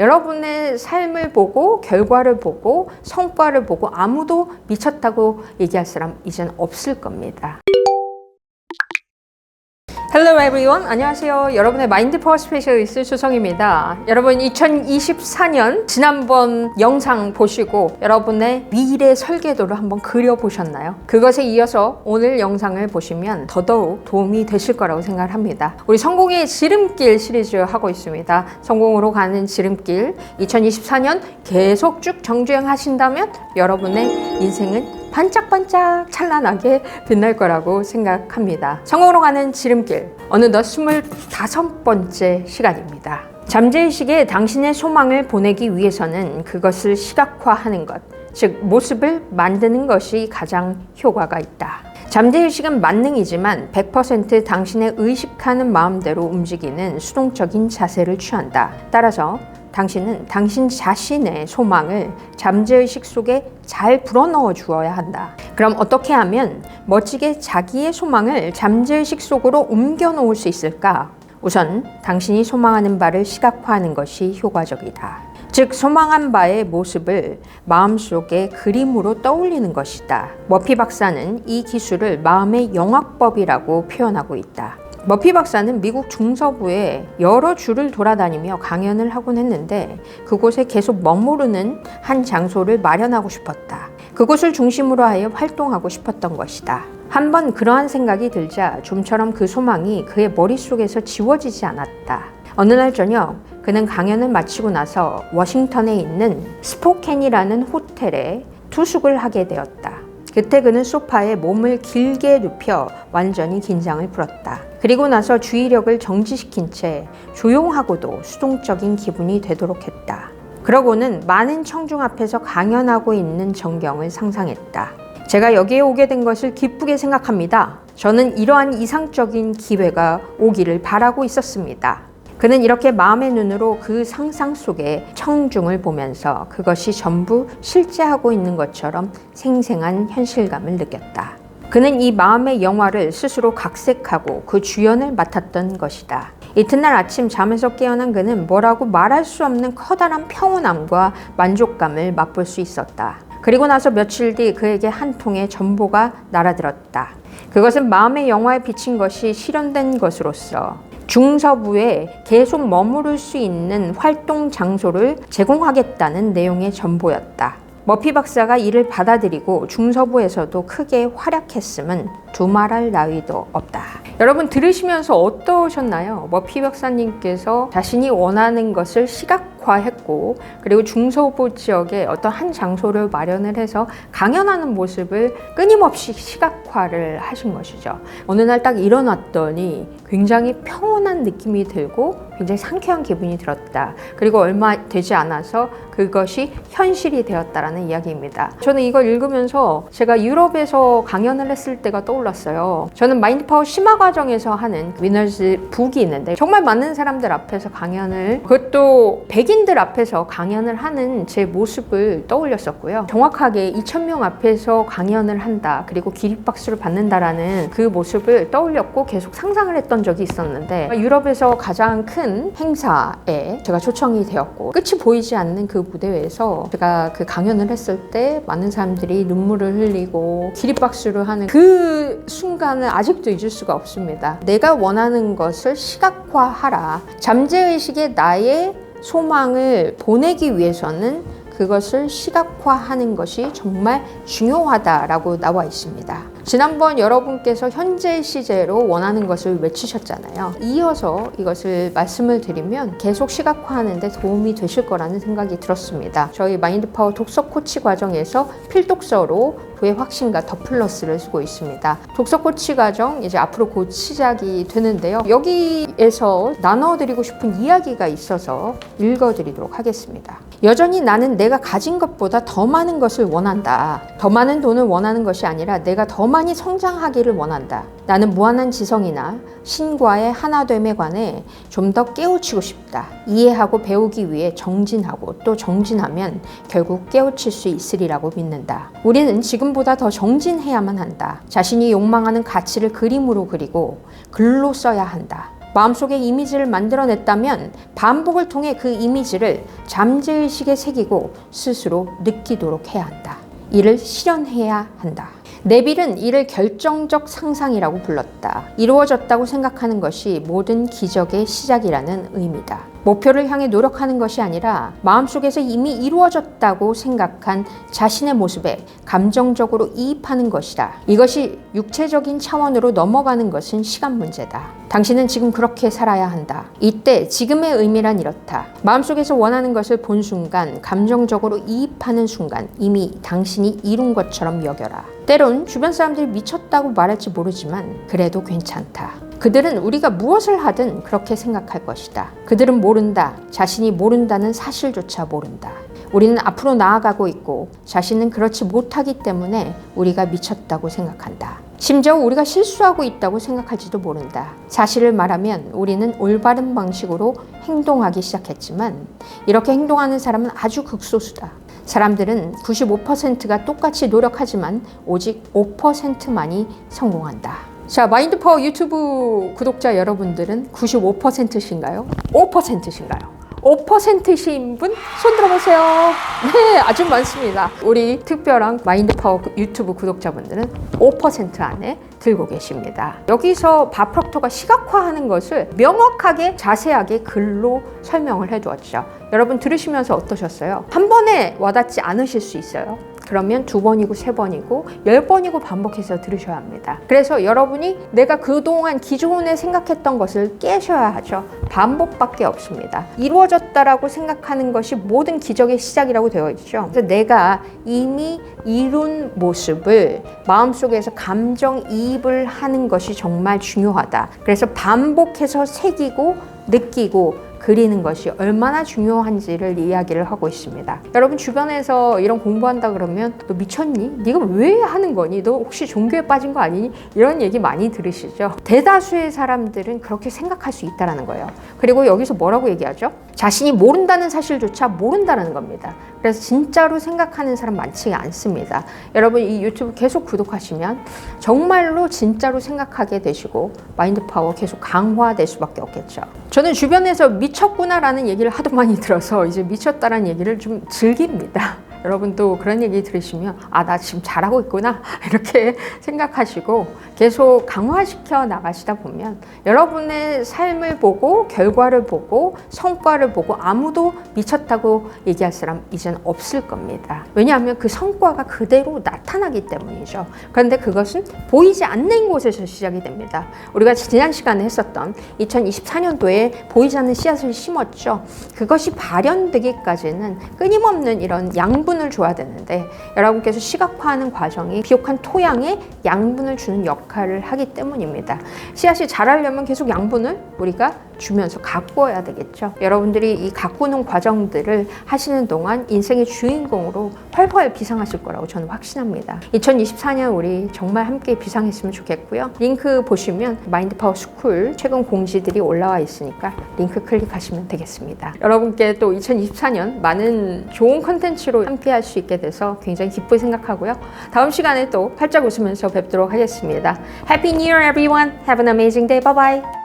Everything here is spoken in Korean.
여러분의 삶을 보고 결과를 보고 성과를 보고 아무도 미쳤다고 얘기할 사람 이젠 없을 겁니다. Hello everyone. 안녕하세요. 여러분의 마인드 파워 스페셜리스트 수성입니다. 여러분 2024년 지난번 영상 보시고 여러분의 미래 설계도를 한번 그려 보셨나요? 그것에 이어서 오늘 영상을 보시면 더더욱 도움이 되실 거라고 생각을 합니다. 우리 성공의 지름길 시리즈 하고 있습니다. 성공으로 가는 지름길 2024년 계속 쭉 정주행 하신다면 여러분의 인생은 반짝반짝 찬란하게 빛날 거라고 생각합니다. 성공으로 가는 지름길, 어느덧 25번째 시간입니다. 잠재의식에 당신의 소망을 보내기 위해서는 그것을 시각화하는 것, 즉, 모습을 만드는 것이 가장 효과가 있다. 잠재의식은 만능이지만 100% 당신의 의식하는 마음대로 움직이는 수동적인 자세를 취한다. 따라서 당신은 당신 자신의 소망을 잠재의식 속에 잘 불어넣어 주어야 한다. 그럼 어떻게 하면 멋지게 자기의 소망을 잠재의식 속으로 옮겨 놓을 수 있을까? 우선 당신이 소망하는 바를 시각화하는 것이 효과적이다. 즉, 소망한 바의 모습을 마음속에 그림으로 떠올리는 것이다. 머피 박사는 이 기술을 마음의 영화법이라고 표현하고 있다. 머피 박사는 미국 중서부에 여러 주를 돌아다니며 강연을 하곤 했는데 그곳에 계속 머무르는 한 장소를 마련하고 싶었다. 그곳을 중심으로 하여 활동하고 싶었던 것이다. 한번 그러한 생각이 들자 좀처럼 그 소망이 그의 머릿속에서 지워지지 않았다. 어느 날 저녁 그는 강연을 마치고 나서 워싱턴에 있는 스포켄이라는 호텔에 투숙을 하게 되었다. 그때 그는 소파에 몸을 길게 눕혀 완전히 긴장을 풀었다. 그리고 나서 주의력을 정지시킨 채 조용하고도 수동적인 기분이 되도록 했다. 그러고는 많은 청중 앞에서 강연하고 있는 전경을 상상했다. 제가 여기에 오게 된 것을 기쁘게 생각합니다. 저는 이러한 이상적인 기회가 오기를 바라고 있었습니다. 그는 이렇게 마음의 눈으로 그 상상 속에 청중을 보면서 그것이 전부 실제하고 있는 것처럼 생생한 현실감을 느꼈다. 그는 이 마음의 영화를 스스로 각색하고 그 주연을 맡았던 것이다. 이튿날 아침 잠에서 깨어난 그는 뭐라고 말할 수 없는 커다란 평온함과 만족감을 맛볼 수 있었다. 그리고 나서 며칠 뒤 그에게 한 통의 전보가 날아들었다. 그것은 마음의 영화에 비친 것이 실현된 것으로서 중서부에 계속 머무를 수 있는 활동 장소를 제공하겠다는 내용의 전보였다. 머피 박사가 이를 받아들이고 중서부에서도 크게 활약했음은 두말할 나위도 없다. 여러분 들으시면서 어떠셨나요? 머피 박사님께서 자신이 원하는 것을 시각화했고 그리고 중서부 지역에 어떤 한 장소를 마련을 해서 강연하는 모습을 끊임없이 시각화를 하신 것이죠. 어느 날 딱 일어났더니 굉장히 평온한 느낌이 들고 굉장히 상쾌한 기분이 들었다. 그리고 얼마 되지 않아서 그것이 현실이 되었다라는 이야기입니다. 저는 이걸 읽으면서 제가 유럽에서 강연을 했을 때가 떠올랐어요. 저는 마인드 파워 심화 과정에서 하는 위너즈 북이 있는데 정말 많은 사람들 앞에서 강연을 그것도 백인들 앞에서 강연을 하는 제 모습을 떠올렸었고요. 정확하게 2,000명 앞에서 강연을 한다. 그리고 기립박수를 받는다라는 그 모습을 떠올렸고 계속 상상을 했던 적이 있었는데 유럽에서 가장 큰 행사에 제가 초청이 되었고 끝이 보이지 않는 그 무대에서 제가 그 강연을 했을 때 많은 사람들이 눈물을 흘리고 기립박수를 하는 그 순간을 아직도 잊을 수가 없습니다. 내가 원하는 것을 시각화하라. 잠재의식의 나의 소망을 보내기 위해서는 그것을 시각화하는 것이 정말 중요하다라고 나와 있습니다. 지난번 여러분께서 현재 시제로 원하는 것을 외치셨잖아요. 이어서 이것을 말씀을 드리면 계속 시각화하는데 도움이 되실 거라는 생각이 들었습니다. 저희 마인드 파워 독서 코치 과정에서 필독서로 부의 확신과 더 플러스를 쓰고 있습니다. 독서 코치 과정 이제 앞으로 곧 시작이 되는데요. 여기에서 나눠드리고 싶은 이야기가 있어서 읽어드리도록 하겠습니다. 여전히 나는 내가 가진 것보다 더 많은 것을 원한다. 더 많은 돈을 원하는 것이 아니라 내가 더 많이 성장하기를 원한다. 나는 무한한 지성이나 신과의 하나됨에 관해 좀 더 깨우치고 싶다. 이해하고 배우기 위해 정진하고 또 정진하면 결국 깨우칠 수 있으리라고 믿는다. 우리는 지금보다 더 정진해야만 한다. 자신이 욕망하는 가치를 그림으로 그리고 글로 써야 한다. 마음속에 이미지를 만들어냈다면 반복을 통해 그 이미지를 잠재의식에 새기고 스스로 느끼도록 해야 한다. 이를 실현해야 한다. 네빌은 이를 결정적 상상이라고 불렀다. 이루어졌다고 생각하는 것이 모든 기적의 시작이라는 의미다. 목표를 향해 노력하는 것이 아니라 마음속에서 이미 이루어졌다고 생각한 자신의 모습에 감정적으로 이입하는 것이다. 이것이 육체적인 차원으로 넘어가는 것은 시간 문제다. 당신은 지금 그렇게 살아야 한다. 이때 지금의 의미란 이렇다. 마음속에서 원하는 것을 본 순간 감정적으로 이입하는 순간 이미 당신이 이룬 것처럼 여겨라. 때론 주변 사람들이 미쳤다고 말할지 모르지만 그래도 괜찮다. 그들은 우리가 무엇을 하든 그렇게 생각할 것이다. 그들은 모른다. 자신이 모른다는 사실조차 모른다. 우리는 앞으로 나아가고 있고 자신은 그렇지 못하기 때문에 우리가 미쳤다고 생각한다. 심지어 우리가 실수하고 있다고 생각할지도 모른다. 사실을 말하면 우리는 올바른 방식으로 행동하기 시작했지만 이렇게 행동하는 사람은 아주 극소수다. 사람들은 95%가 똑같이 노력하지만 오직 5%만이 성공한다. 자, 마인드파워 유튜브 구독자 여러분들은 95%신가요? 5%신가요? 5%신 분 손 들어보세요. 네, 아주 많습니다. 우리 특별한 마인드파워 유튜브 구독자분들은 5% 안에 들고 계십니다. 여기서 바프럭터가 시각화하는 것을 명확하게 자세하게 글로 설명을 해두었죠. 여러분 들으시면서 어떠셨어요? 한 번에 와닿지 않으실 수 있어요. 그러면 두 번이고 세 번이고 열 번이고 반복해서 들으셔야 합니다. 그래서 여러분이 내가 그동안 기존에 생각했던 것을 깨셔야 하죠. 반복밖에 없습니다. 이루어졌다라고 생각하는 것이 모든 기적의 시작이라고 되어 있죠. 그래서 내가 이미 이룬 모습을 마음속에서 감정 이입을 하는 것이 정말 중요하다. 그래서 반복해서 새기고 느끼고 그리는 것이 얼마나 중요한지를 이야기를 하고 있습니다. 여러분 주변에서 이런 공부한다 그러면 너 미쳤니? 네가 왜 하는 거니? 너 혹시 종교에 빠진 거 아니니? 이런 얘기 많이 들으시죠? 대다수의 사람들은 그렇게 생각할 수 있다라는 거예요. 그리고 여기서 뭐라고 얘기하죠? 자신이 모른다는 사실조차 모른다는 겁니다. 그래서 진짜로 생각하는 사람 많지 않습니다. 여러분 이 유튜브 계속 구독하시면 정말로 진짜로 생각하게 되시고 마인드 파워 계속 강화될 수밖에 없겠죠. 저는 주변에서 미쳤구나라는 얘기를 하도 많이 들어서 이제 미쳤다라는 얘기를 좀 즐깁니다. 여러분도 그런 얘기 들으시면 아 나 지금 잘하고 있구나 이렇게 생각하시고 계속 강화시켜 나가시다 보면 여러분의 삶을 보고 결과를 보고 성과를 보고 아무도 미쳤다고 얘기할 사람 이젠 없을 겁니다. 왜냐하면 그 성과가 그대로 나타나기 때문이죠. 그런데 그것은 보이지 않는 곳에서 시작이 됩니다. 우리가 지난 시간에 했었던 2024년도에 보이지 않는 씨앗을 심었죠. 그것이 발현되기까지는 끊임없는 이런 양분 을 줘야 되는데 여러분께서 시각화하는 과정이 비옥한 토양에 양분을 주는 역할을 하기 때문입니다. 씨앗이 자라려면 계속 양분을 우리가 주면서 가꾸어야 되겠죠. 여러분들이 이 가꾸는 과정들을 하시는 동안 인생의 주인공으로 펄펄 비상하실 거라고 저는 확신합니다. 2024년 우리 정말 함께 비상했으면 좋겠고요. 링크 보시면 마인드파워 스쿨 최근 공지들이 올라와 있으니까 링크 클릭하시면 되겠습니다. 여러분께 또 2024년 많은 좋은 컨텐츠로 함께 할 수 있게 돼서 굉장히 기쁘게 생각하고요. 다음 시간에 또 활짝 웃으면서 뵙도록 하겠습니다. Happy New Year everyone. Have an amazing day. Bye bye.